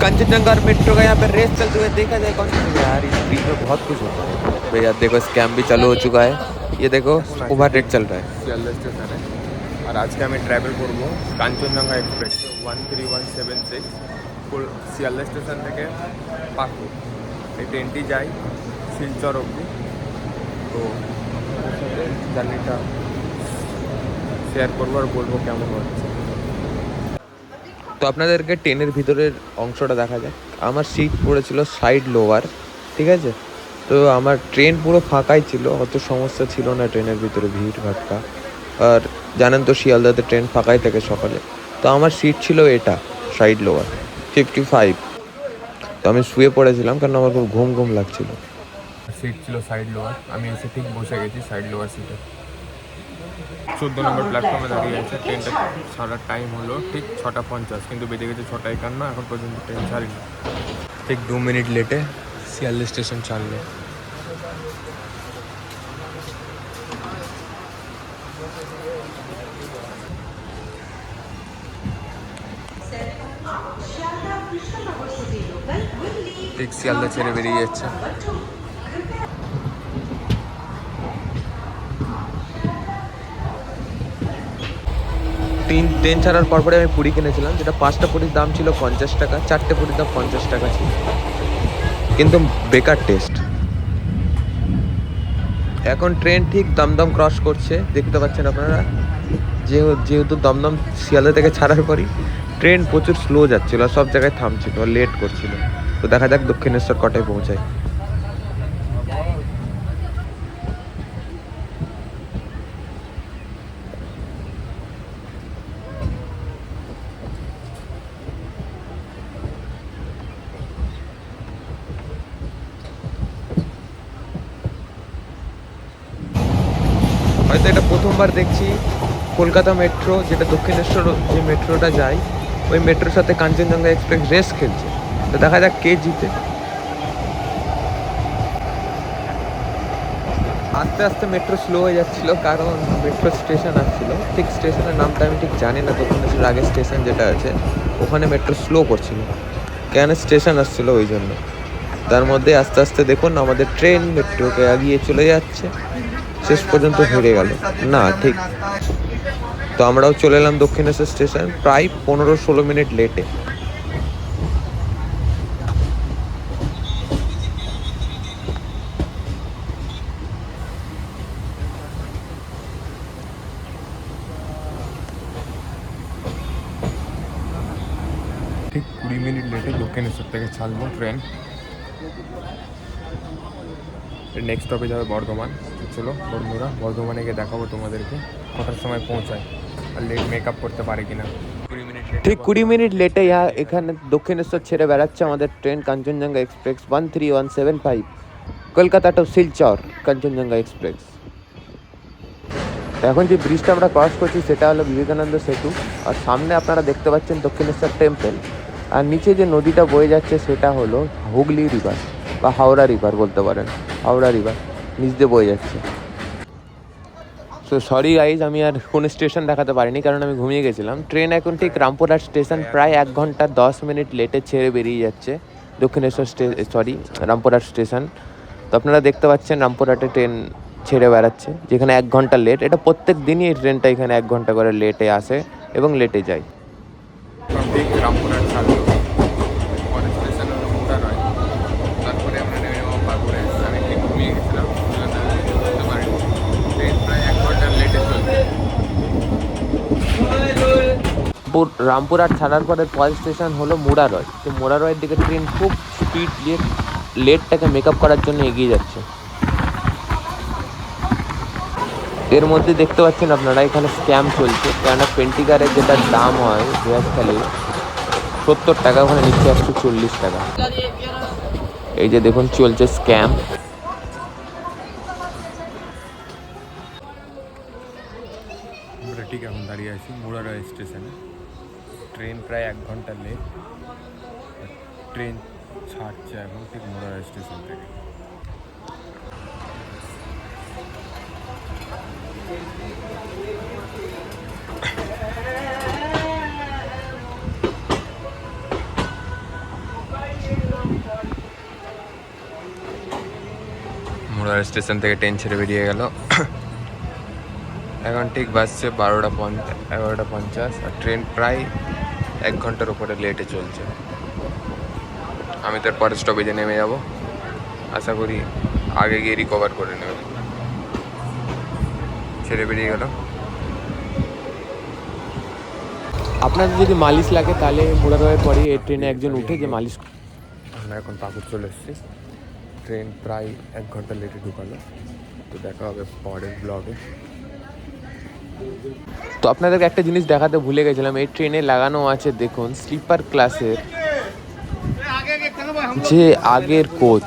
कंचनजंगा और मेट्रो का यहाँ पे रेस चलते हुए देखा जाए कौन सी यार इस बीच में बहुत कुछ होता है भैया देखो स्कैम भी चालू हो चुका है ये देखो ओवर रेट चल रहा है শিয়ালদা স্টেশনে আর আজকে আমি ট্রাভেল করবো Kanchenjunga express one three one seven six Sealdah station থেকে পাকুর এই ট্রেনটি যায় শিলচর অবধি তো জার্নিটা শেয়ার করবো আর বলবো কেমন হচ্ছে তো আপনাদেরকে ট্রেনের ভিতরের অংশটা দেখা যায় আমার সিট পড়েছিল সাইড লোয়ার ঠিক আছে? তো আমার ট্রেন পুরো ফাঁকাই ছিল, অত সমস্যা ছিল না ট্রেনের ভিতরে ভিড় ভাট্টা। আর জানেন তো শিয়ালদাতে ট্রেন ফাঁকাই থাকে সকালে। তো আমার সিট ছিল এটা সাইড লোয়ার ফিফটি ফাইভ তো আমি শুয়ে পড়েছিলাম কারণ আমার খুব ঘুম ঘুম লাগছিল। সিট ছিল সাইড লোয়ার আমি এসে ঠিক বসে গেছি সাইড লোয়ার সিটে চোদ্দ নম্বর প্ল্যাটফর্মে দাঁড়িয়ে আছে ট্রেনটা ছাড়ার টাইম হলো ঠিক ছটা পঞ্চাশ, কিন্তু বেজে গেছে ছটা একান্ন, এখন পর্যন্ত ট্রেন ছাড়িনি। ঠিক দু মিনিট লেটে শিয়ালদা স্টেশন ছাড়লো। ঠিক শিয়ালদা ছেড়ে বেরিয়ে যাচ্ছে। তিন ট্রেন ছাড়ার পর পরে আমি পুরি কিনেছিলাম, যেটা পাঁচটা পুরির দাম ছিল পঞ্চাশ টাকা, চারটে পুরির দাম পঞ্চাশ টাকা ছিল। কিন্তু বেকার টেস্ট এখন ট্রেন ঠিক দমদম ক্রস করছে, দেখতে পাচ্ছেন আপনারা? যেহেতু দমদম শিয়ালদা থেকে ছাড়ার পরই ট্রেন প্রচুর স্লো যাচ্ছিল, সব জায়গায় থামছিল লেট করছিল। তো দেখা যাক দক্ষিণেশ্বর কটায় পৌঁছায়। হয়তো এটা প্রথমবার দেখছি কলকাতা মেট্রো, যেটা দক্ষিণেশ্বর যে মেট্রোটা যায়, ওই মেট্রোর সাথে কাঞ্চনজঙ্ঘা এক্সপ্রেস রেস খেলছে। তো দেখা যাক কে জিতে। আস্তে আস্তে মেট্রো স্লো হয়ে যাচ্ছিল, কারণ মেট্রো স্টেশন আসছিল। ঠিক স্টেশনের নামটা আমি ঠিক জানি না দক্ষিণেশ্বর আগে স্টেশন যেটা আছে, ওখানে মেট্রো স্লো করছিল। কেন স্টেশন আসছিল ওই জন্য? তার মধ্যে আস্তে আস্তে দেখুন, আমাদের ট্রেন মেট্রোকে এগিয়ে চলে যাচ্ছে। শেষ পর্যন্ত হেরে গেল। না, ঠিক। তো আমরাও চলে এলাম দক্ষিণেশ্বর স্টেশন প্রায় পনেরো ষোলো মিনিট লেটে। ঠিক কুড়ি মিনিট লেটে দক্ষিণেশ্বর থেকে ছাড়লো ট্রেন। নেক্সট স্টপে যাবে বর্ধমান। চলো বন্ধুরা বর্ধমানে গিয়ে দেখাবো তোমাদেরকে কটার সময় পৌঁছায় আর লেট মেকআপ করতে পারে কিনা। ঠিক কুড়ি মিনিট লেটে ইহা এখানে দক্ষিণেশ্বর ছেড়ে বেড়াচ্ছে আমাদের train Kanchenjunga express one three one seven five Kolkata to Silchar Kanchenjunga express এখন যে ব্রিজটা আমরা ক্রস করছি সেটা হলো বিবেকানন্দ সেতু আর সামনে আপনারা দেখতে পাচ্ছেন দক্ষিণেশ্বর টেম্পল আর নিচে যে নদীটা বয়ে যাচ্ছে সেটা হলো হুগলি রিভার বা হাওড়া রিভার বলতে পারেন হাওড়া রিভার নিচ বয়ে যাচ্ছে। সো সরি গাইজ আমি আর কোনো স্টেশন দেখাতে পারিনি, কারণ আমি ঘুমিয়ে গেছিলাম। ট্রেন এখন ঠিক রামপুরহাট স্টেশন প্রায় এক ঘণ্টা দশ মিনিট লেটে ছেড়ে বেরিয়ে যাচ্ছে। দক্ষিণেশ্বর সরি রামপুরহাট স্টেশন তো আপনারা দেখতে পাচ্ছেন রামপুরহাটে ট্রেন ছেড়ে বেড়াচ্ছে, যেখানে এক ঘণ্টা লেট এটা প্রত্যেক দিনই এই ট্রেনটা এখানে এক ঘণ্টা করে লেটে আসে এবং লেটে যায়। রামপুরহাট ছাড়লো পরের স্টেশন হলো মুরারয় তারপরে আমরা নেমে যাব বাগুড়ে আমি ঠিক ঘুমিয়ে গেছিলাম বুঝতে পারিনি ট্রেন প্রায় এক ঘণ্টার লেটে চলছে পুর- রামপুরহাট ছাড়ার পরে পরের স্টেশন হলো মুরারয়। তো মুরারয়ের দিকে ট্রেন খুব স্পিড দিয়ে লেটটাকে মেক আপ করার জন্য এগিয়ে যাচ্ছে। এর মধ্যে দেখতে পাচ্ছেন আপনারা, এখানে স্ক্যাম চলছে। কেননা পেন্টিকারের যেটা দাম হয় ভেয়াজখালি সত্তর টাকা, ওখানে নিচ্ছে একশো চল্লিশ টাকা। এই যে দেখুন, চলছে স্ক্যাম আমরা ঠিক এখন দাঁড়িয়ে আছি মুরারয় স্টেশনে। প্রায় এক ঘণ্টা লেট ট্রেন ছাড়ছে এখন, ঠিক মোড়া স্টেশন থেকে। মোড়া স্টেশন থেকে ট্রেন ছেড়ে বেরিয়ে গেল। এখন ঠিক বাসছে বারোটা পঞ্চাশ এগারোটা পঞ্চাশ। আর ট্রেন প্রায় এক ঘণ্টার উপরে লেটে চলছে। আমি তার পরের স্টপেজে নেমে যাব। আশা করি আগে গিয়ে রিকভার করে নেবে। ছেড়ে বেরিয়ে গেল। আপনাদের যদি মালিশ লাগে তাহলে মুরারওয়ের পরে এই ট্রেনে একজন উঠে যে মালিশ আমরা এখন পাকুর চলে এসেছি। ট্রেন প্রায় এক ঘণ্টা লেটে ঢুকালো। তো দেখা হবে পরের ব্লগে তো আপনাদেরকে একটা জিনিস দেখাতে ভুলে গেছিলাম এই ট্রেনে লাগানো আছে দেখুন স্লিপার ক্লাসের যে আগের কোচ